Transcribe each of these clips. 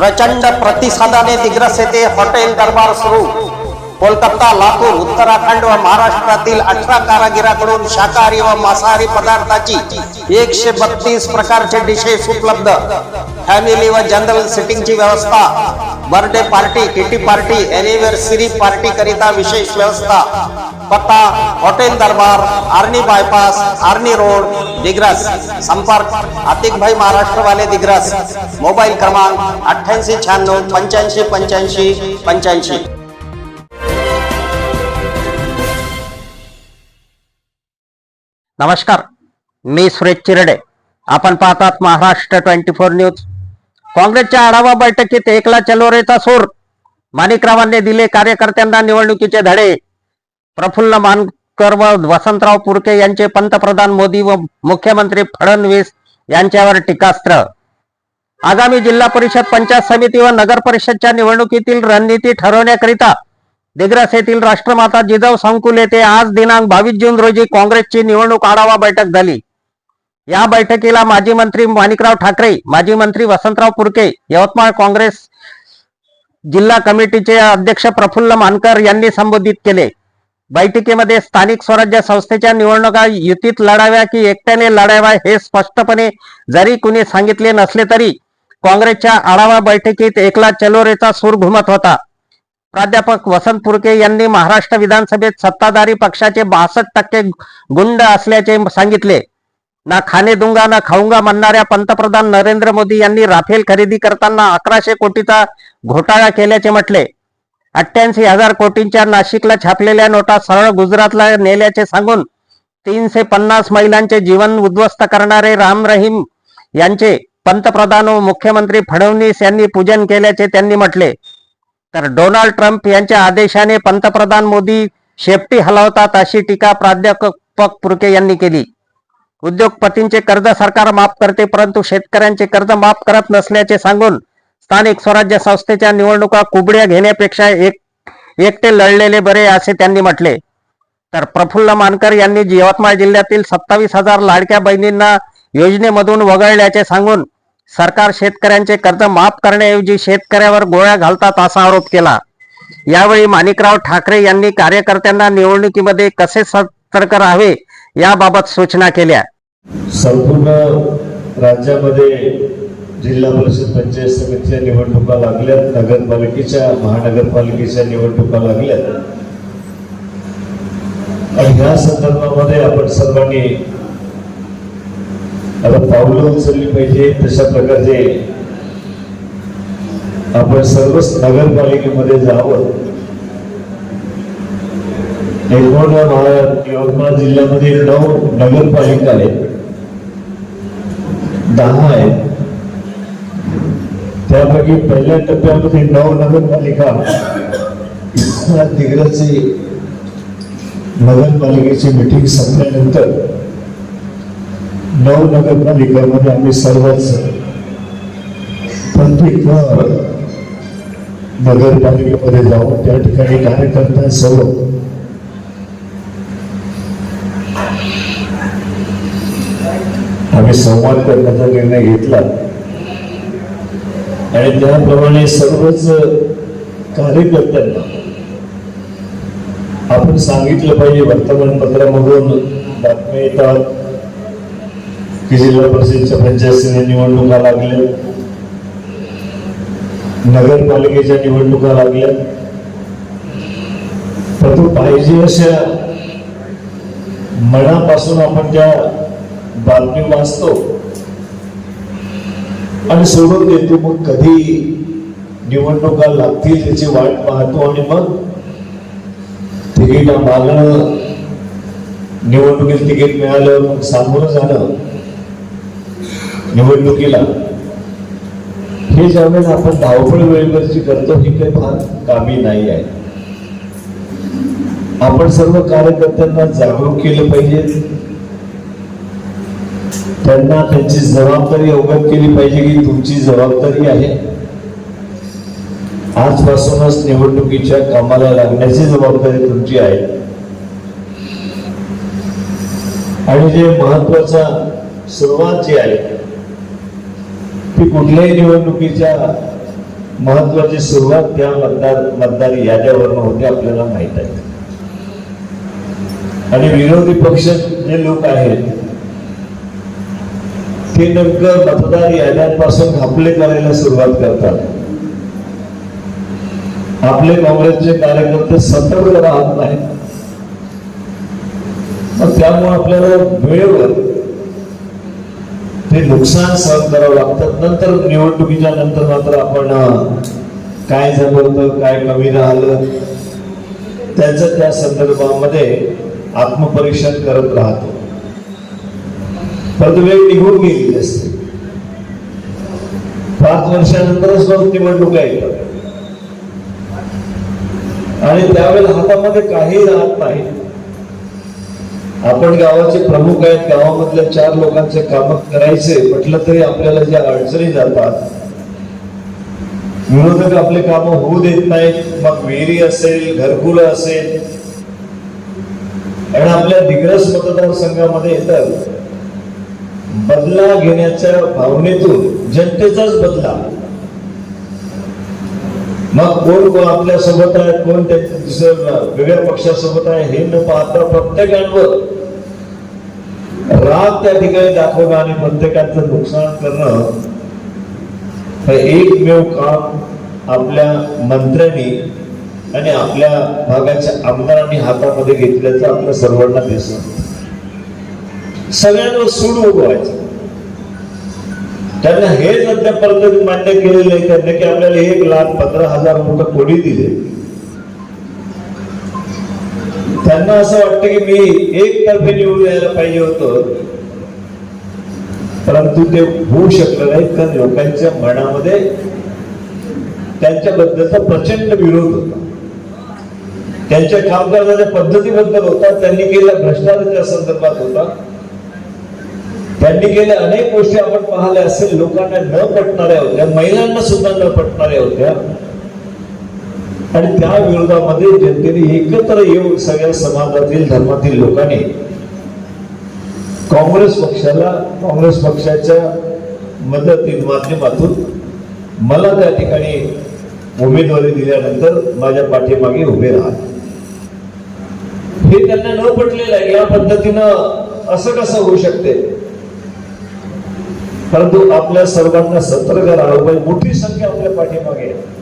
प्रचंड प्रतिसादाने दिग्रस येथे हॉटेल दरबार सुरू. कोलकाता लातूर उत्तराखंड व महाराष्ट्रातील अठरा कारागिराकडून शाकाहारी व मांसाहारी पदार्थाची एकशे बत्तीस प्रकारचे डिशेस उपलब्ध. फॅमिली व जनरल सिटिंगची व्यवस्था birthday party kitty party anniversary party करिता विशेष व्यवस्था. पत्ता hotel Darbar Arni bypass Arni road Digras संपर्क आतिक भाई महाराष्ट्रवाले दिग्रस. मोबाईल क्रमांक अठ्ठ्याऐंशी शहाण्णव पंच्याऐंशी पंच्याऐंशी पंच्याऐंशी. नमस्कार मी सुरेश चिरडे. आपण पाहतात महाराष्ट्र ट्वेंटी फोर न्यूज. काँग्रेसच्या आढावा बैठकीत एकला चलोरेचा सूर. माणिकरावांनी दिले कार्यकर्त्यांना निवडणुकीचे धडे. प्रफुल्ल मानकर व वसंतराव पुरके यांचे पंतप्रधान मोदी व मुख्यमंत्री फडणवीस यांच्यावर टीकास्त्र. आगामी जिल्हा परिषद पंचायत समिती व नगर परिषदच्या निवडणुकीतील रणनीती ठरवण्याकरिता दिग्रस येथील राष्ट्रमाता जिजाऊ संकुल येथे आज दिनांक बावीस जून रोजी काँग्रेसची निवडणूक आढावा बैठक झाली. या बैठकीला माजी मंत्री माणिकराव ठाकरे माजी मंत्री वसंतराव पुरके यवतमाळ काँग्रेस जिल्हा कमिटीचे अध्यक्ष प्रफुल्ल मानकर यांनी संबोधित केले. बैठकीमध्ये स्थानिक स्वराज्य संस्थेच्या निवडणुका युतीत लढाव्या की एकट्याने लढाव्या हे स्पष्टपणे जरी कुणी सांगितले नसले तरी काँग्रेसच्या आढावा बैठकीत एकला चलोरेचा सूर घुमत होता. प्राध्यापक वसंत पुरके यांनी महाराष्ट्र विधानसभेत सत्ताधारी पक्षाचे बासष्ट टक्के गुंड असल्याचे सांगितले. ना खाणे दुंगा ना खाऊंगा म्हणणाऱ्या पंतप्रधान नरेंद्र मोदी यांनी राफेल खरेदी करताना अकराशे कोटीचा घोटाळा केल्याचे म्हटले. अठ्ठ्याऐंशी हजार कोटींच्या नाशिकला छापलेल्या नोटा सरळ गुजरातला नेल्याचे सांगून तीनशे पन्नास महिलांचे जीवन उद्ध्वस्त करणारे राम रहीम यांचे पंतप्रधान व मुख्यमंत्री फडणवीस यांनी पूजन केल्याचे त्यांनी म्हटले. तर डोनाल्ड ट्रम्प यांच्या आदेशाने पंतप्रधान मोदी शेपटी हलवतात अशी टीका प्राध्यापक पुरके यांनी केली. उद्योगपतींचे कर्ज सरकार माफ करते परंतु शेतकऱ्यांचे कर्ज माफ करत नसल्याचे सांगून स्थानिक स्वराज्य संस्थेच्या निवडणुका कुबड्या घेण्यापेक्षा एक एकटे लढलेले बरे असे त्यांनी म्हटले. तर प्रफुल्ल मानकर यांनी यवतमाळ जिल्ह्यातील सत्तावीस हजार लाडक्या बहिणींना योजनेमधून वगळल्याचे सांगून सरकार शेतकऱ्यांचे कर्ज माफ करण्याऐवजी शेतकऱ्यावर गोळ्या घालतात असा आरोप केला. यावेळी माणिकराव ठाकरे यांनी कार्यकर्त्यांना निवडणुकीमध्ये कसे सतर्क राहावे याबाबत सूचना केल्या. संपूर्ण राज्यामध्ये जिल्हा परिषद पंचायत समितीच्या निवडणुका लागल्यात नगरपालिकेच्या महानगरपालिकेच्या निवडणुका लागल्यात आणि ह्या संदर्भामध्ये आपण सर्वांनी आता पावलं उचलली पाहिजे तशा प्रकारचे आपण सर्वच नगरपालिकेमध्ये जावं. एकूण यवतमाळ जिल्ह्यामध्ये नऊ नगरपालिका आहेत. दहा आहेत. त्यापैकी पहिल्या टप्प्यामध्ये नऊ नगरपालिका. दिग्रजची नगरपालिकेची मिटिंग संपल्यानंतर नऊ नगरपालिकांमध्ये आम्ही सर्वच प्रत्येक नगरपालिकेमध्ये जाऊन त्या ठिकाणी कार्यकर्त्यांसह आम्ही संवाद करण्याचा निर्णय घेतला. आणि त्याप्रमाणे सर्वच कार्यकर्त्यांना आपण सांगितलं पाहिजे वर्तमानपत्रामधून बातम्या येतात. की जिल्हा परिषदच्या पंचायतीने निवडणुका लागल्या. नगरपालिकेच्या निवडणुका लागल्या. परंतु पाहिजे अशा मनापासून आपण त्या बातमी वाचतो आणि सोडून देतो. मग कधी निवडणुका लागतील त्याची वाट पाहतो आणि मग तिकीट मागणं निवडणुकीत तिकीट मिळालं मग सामोरं झालं निवडणुकीला. हे ज्यावेळेस आपण धावपळ वेळेवरची करतो ही काही फार कामी नाही आहे. आपण सर्व कार्यकर्त्यांना जागरूक केलं पाहिजे. त्यांना त्यांची जबाबदारी अवगत केली पाहिजे की तुमची जबाबदारी आहे. आजपासूनच निवडणुकीच्या कामाला लागण्याची जबाबदारी तुमची आहे. आणि जे महत्त्वाचा सुरुवात जी आहे की कुठल्याही निवडणुकीच्या महत्वाची सुरुवात त्या मतदार मतदार याद्यावरनं होते आपल्याला माहीत आहे. आणि विरोधी पक्ष जे लोक आहेत ते नेमकं मतदार याद्यांपासून घापले करायला सुरुवात करतात. आपले काँग्रेसचे कार्यकर्ते सतर्क राहत नाहीत. मग त्यामुळे आपल्याला वेळेवर ते नुकसान सहन करावं लागतं. नंतर निवडणुकीच्या नंतर मात्र आपण काय झालं काय कमी राहिलं त्याचं त्या संदर्भामध्ये आत्मपरीक्षण करत राहतो. परंतु वेळ निघून गेलेली असते. पाच वर्षानंतरच मग निवडणुका येतात आणि त्यावेळेला हातामध्ये काही राहत नाही. आपण गावाचे प्रमुख आहेत गावामधल्या चार लोकांचे काम करायचे म्हटलं तरी आपल्याला ज्या अडचणी जातात विरोधक आपले काम होऊ देत नाहीत मग विहिरी असेल घरकुल असेल आणि आपल्या दिग्रस मतदारसंघामध्ये येतात बदला घेण्याच्या भावनेतून जनतेचाच बदला. मग कोण कोण आपल्यासोबत आहे कोण त्यांच्या दुसऱ्या वेगळ्या पक्षासोबत आहे हे न पाहता प्रत्येकांवर राग त्या ठिकाणी दाखवणं आणि प्रत्येकाचं नुकसान करणं हे एकमेव काम आपल्या मंत्र्यांनी आणि आपल्या भागाच्या आमदारांनी हातामध्ये घेतल्याचं आपल्या सर्वांना दिसत. सगळ्यांवर सूड उगवायचं. त्यांना हेच अद्यापर्यंत मान्य केलेलं आहे त्यांनी की आपल्याला एक लाख पंधरा हजार रुपये कोणी दिले? त्यांना असं वाटतं की मी एक तर्फे निवडून यायला पाहिजे होतं. परंतु ते होऊ शकलं नाही कारण लोकांच्या मनामध्ये त्यांच्याबद्दलचा प्रचंड विरोध होता. त्यांच्या काम करण्याच्या पद्धतीबद्दल होता त्यांनी केलेल्या भ्रष्टाचाराच्या संदर्भात होता. त्यांनी केल्या अनेक गोष्टी आपण पाहिल्या असेल लोकांना न पटणाऱ्या होत्या महिलांना सुद्धा न पटणाऱ्या होत्या. आणि त्या विरोधामध्ये जनतेने एकत्र येऊन सगळ्या समाजातील धर्मातील लोकांनी काँग्रेस पक्षाला काँग्रेस पक्षाच्या मदतीन माध्यमातून मला त्या ठिकाणी उमेदवारी दिल्यानंतर माझ्या पाठीमागे उभे राहत हे त्यांना न पटलेलं आहे या पद्धतीनं असं कसं होऊ शकते? परंतु आपल्या सर्वांना सतर्क राहावं पाहिजे मोठी संख्या आपल्या पाठीमागे आहे.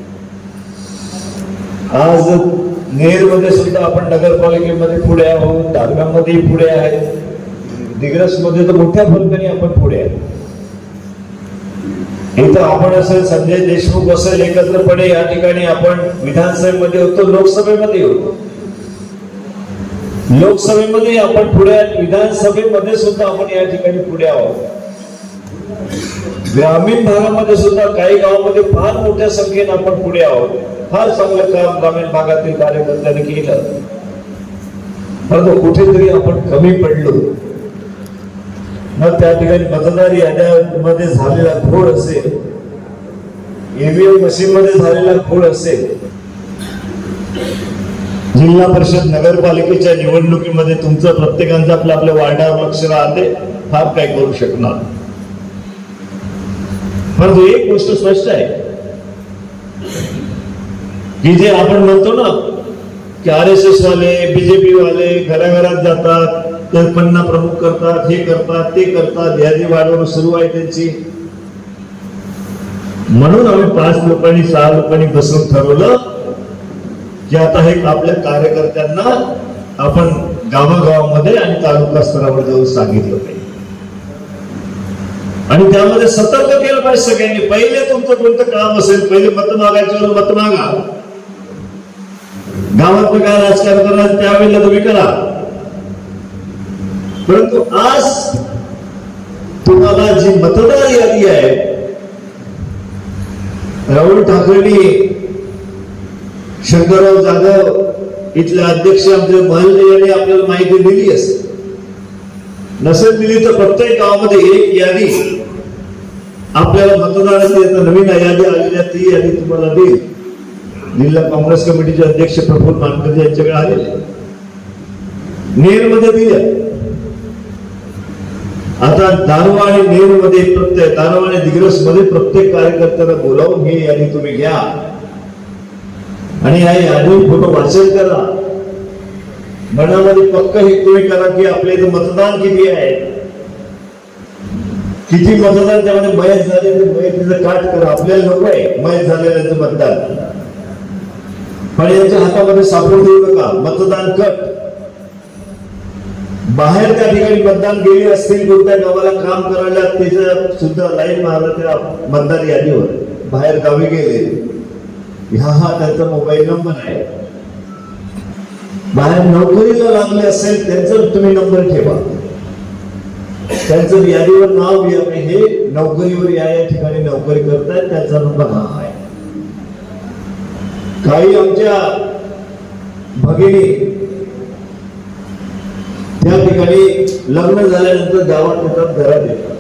आज नेरमध्ये सुद्धा आपण नगरपालिकेमध्ये पुढे आहोत दारव्यामध्ये पुढे आहे दिग्रसमध्ये तर मोठ्या फरकाने आपण पुढे आहे इथं आपण असेल संजय देशमुख असेल एकत्रपणे या ठिकाणी आपण विधानसभेमध्ये होतो लोकसभेमध्ये होतो. लोकसभेमध्ये आपण पुढे विधानसभेमध्ये सुद्धा आपण या ठिकाणी पुढे आहोत. ग्रामीण भागामध्ये सुद्धा काही गावामध्ये फार मोठ्या संख्येने आपण पुढे आहोत. फार चांगलं काम ग्रामीण भागातील कार्यकर्त्यांनी केलं. परंतु कुठेतरी आपण कमी पडलो. मग त्या ठिकाणी मतदार याद्यामध्ये झालेला घोळ असेल ईव्हीएम मशीन मध्ये झालेला घोळ असेल जिल्हा परिषद नगरपालिकेच्या निवडणुकीमध्ये तुमचं प्रत्येकांचं आपल्या आपल्या वार्डावर लक्ष राहते फार काही करू शकणार. परंतु एक गोष्ट स्पष्ट आहे. की जे आपण म्हणतो ना की आर एस एस वाले बीजेपी वाले घराघरात जातात कल्पना प्रमुख करतात हे करतात ते करतात यादी वाढवणं सुरू आहे त्यांची. म्हणून आम्ही पाच लोकांनी सहा लोकांनी बसून ठरवलं की आता हे आपल्या कार्यकर्त्यांना आपण गावागावामध्ये आणि तालुका स्तरावर जाऊन सांगितलं पाहिजे. आणि त्यामध्ये सतर्क केलं पाहिजे सगळ्यांनी. पहिले तुमचं कोणतं काम असेल पहिले मत मागायचं मत मागा. गावात काय राजकारण करणार त्यावेळेला तुम्ही करा. परंतु आज तुम्हाला जी मतदार यादी आहे राहुल ठाकरेंनी शंकरराव जाधव इथले अध्यक्ष आमचे महल यांनी आपल्याला माहिती दिली असेल नसेल दिली तर प्रत्येक गावामध्ये एक यादी. आपल्याला मतदानाची नवीन यादी आलेली आहे ती यादी तुम्हाला देईल. जिल्हा काँग्रेस कमिटीचे अध्यक्ष प्रफुल मानकर यांच्याकडे आलेले नेरमध्ये दिल्या. आता दानवा आणि नेरमध्ये प्रत्येक दानवा आणि दिग्रसमध्ये प्रत्येक कार्यकर्त्याला बोलावून ही यादी तुम्ही घ्या. आणि या यादी फोटो वाचन करा. मनामध्ये पक्क हे तुम्ही करा की आपल्या इथं मतदान किती आहे? किती मतदान त्यामध्ये मयत झाले ते मयतीचं काट करा. आपल्याला नको आहे मयत झालेल्याचं मतदान. पण यांच्या हातामध्ये सापडून देऊ नका. मतदान कट. बाहेर त्या ठिकाणी मतदान गेले असतील कोणत्या गावाला काम करायला त्याच्या सुद्धा लाईन मारला त्या मतदार यादीवर. बाहेर गावी गेले. ह्या हा त्यांचा मोबाईल नंबर आहे. बाहेर नोकरीला लागले असेल त्यांचा तुम्ही नंबर ठेवा. त्यांचं यादीवर नाव घ्या हे नोकरीवर या या ठिकाणी नोकरी करतायत त्यांचा नंबर हा आहे. काही आमच्या भगिनी त्या ठिकाणी लग्न झाल्यानंतर गावात येतात घरात येतात.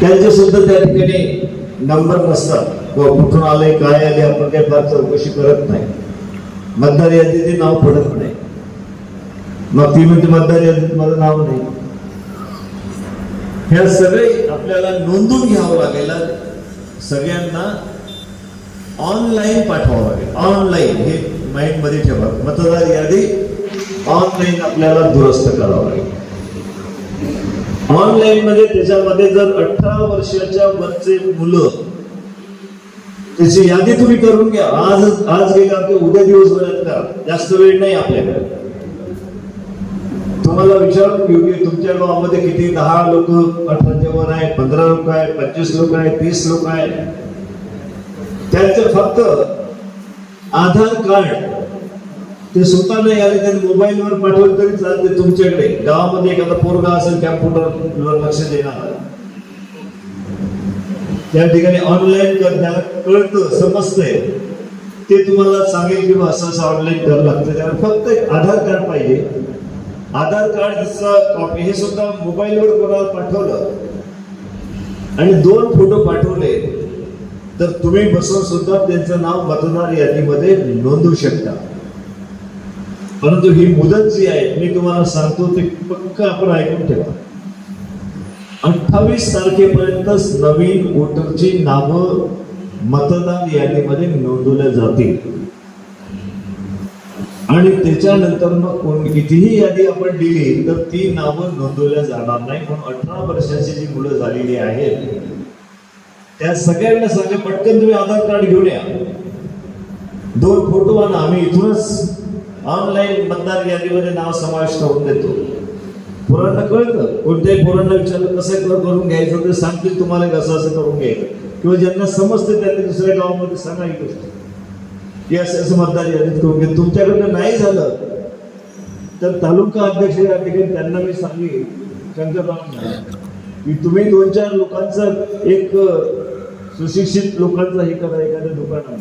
त्यांचे सुद्धा त्या ठिकाणी नंबर नसतात. कुठून आले काय आले आपण काही फार चौकशी करत नाही. मतदार यादीचे नाव पडत नाही. मग ती म्हणते मतदार यादीत माझं नाव नाही. ह्या सगळे आपल्याला नोंदून घ्यावं लागेल. सगळ्यांना ऑनलाईन पाठवावं लागेल. ऑनलाईन हे माइंडमध्ये ठेवा. मतदार यादी ऑनलाईन आपल्याला दुरुस्त करावं लागेल. ऑनलाईन मध्ये त्याच्यामध्ये जर अठरा वर्षाच्या वरचे मुलं त्याची यादी तुम्ही करून घ्या. आज आज गेला की उद्या दिवसभरात करा. जास्त वेळ नाही आपल्याकडे. तुम्हाला विचारून घेऊ की तुमच्या गावामध्ये किती दहा लोक अठराच्या वर आहेत पंधरा लोक आहेत पंचवीस लोक आहेत तीस लोक आहेत. त्यांचं फक्त आधार कार्ड. ते स्वतः नाही आले त्यांनी मोबाईलवर पाठवलं तरी चालते तुमच्याकडे. गावामध्ये एखादा पोरगा असेल कॅम्प्युटरवर लक्ष देणार. त्या ठिकाणी ऑनलाईन त्याला कळतं समजतंय. ते तुम्हाला सांगेल की असं असं ऑनलाईन करावं लागतं. त्याला फक्त आधार कार्ड पाहिजे. आधार कार्डचं कॉपी हे सुद्धा मोबाईलवर कोणाला पाठवलं आणि दोन फोटो पाठवले तर तुम्ही बसून सुद्धा त्यांचं नाव मतदार यादीमध्ये नोंदवू शकता. परंतु ही मुदत जी आहे मी तुम्हाला सांगतो ते पक्क आपण ऐकून ठेवा. अठ्ठावीस तारखेपर्यंतच नवीन वोटरची नावं मतदान यादीमध्ये नोंदवल्या जातील. आणि त्याच्यानंतर मग कोण कितीही यादी आपण दिली तर ती नावं नोंदवल्या जाणार नाही. म्हणून अठरा वर्षाची जी मुलं झालेली आहेत त्या सगळ्यांना सांगा पटकन तुम्ही आधार कार्ड घेऊन या. दोन फोटो आणा आम्ही इथूनच ऑनलाईन मतदार यादीमध्ये नाव समाविष्ट करून देतो. पोरांना कळतं. कोणत्याही पोरांना विचारलं कसं करून घ्यायचं ते सांगतील तुम्हाला कसं असं करून घ्यायचं. किंवा ज्यांना समजते त्यांनी दुसऱ्या गावामध्ये सांगा ही गोष्ट. की असं असं मतदार यादीत करून घ्या. तुमच्याकडनं नाही झालं तर तालुका अध्यक्ष या ठिकाणी त्यांना मी सांगेन शंकररावांना की तुम्ही दोन चार लोकांचं एक सुशिक्षित लोकांचं हे करा एखाद्या दुकानात